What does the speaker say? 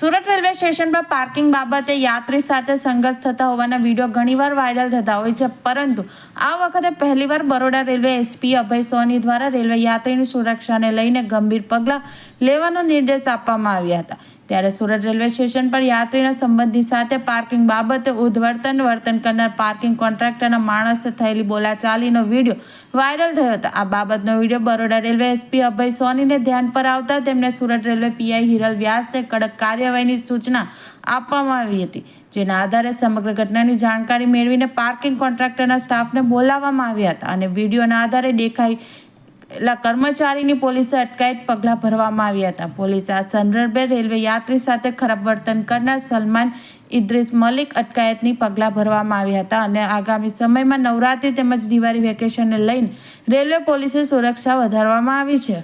Station પર parking બાબતે યાત્રી સાથે સંઘર્ષ થતા હોવાના વીડિયો ઘણીવાર વાયરલ થતા હોય છે. પરંતુ આ વખતે પહેલીવાર બરોડા રેલવે એસપી અભય સોની દ્વારા રેલવે યાત્રીની સુરક્ષાને લઈને ગંભીર પગલાં લેવાનો નિર્દેશ આપવામાં આવ્યા હતા. ત્યારે સુરત રેલવે સ્ટેશન પર યાત્રીના સંબંધી સાથે પાર્કિંગ બાબતે ઉદ્વર્તન વર્તન કરનાર પાર્કિંગ કોન્ટ્રાક્ટરના માણસે થયેલી બોલાચાલીનો વીડિયો વાયરલ થયો હતો. આ બાબતનો video Baroda railway SP Abhay સોનીને ધ્યાન પર આવતા તેમણે સુરત રેલવે પીઆઈ હિરલ વ્યાસને કડક કાર્યવાહીની સૂચના આપવામાં આવી હતી, જેના આધારે સમગ્ર ઘટનાની જાણકારી મેળવીને પાર્કિંગ કોન્ટ્રાક્ટરના સ્ટાફને બોલાવવામાં આવ્યા હતા અને વિડીયોના આધારે દેખાઈ એટલા કર્મચારીની પોલીસે અટકાયત પગલાં ભરવામાં આવ્યા હતા. પોલીસે આ સંદર્ભે રેલવે યાત્રી સાથે ખરાબ વર્તન કરનાર સલમાન ઇદ્રીસ મલિક અટકાયતની પગલાં ભરવામાં આવ્યા હતા અને આગામી સમયમાં નવરાત્રી તેમજ દિવાળી વેકેશનને લઈને રેલવે પોલીસે સુરક્ષા વધારવામાં આવી છે.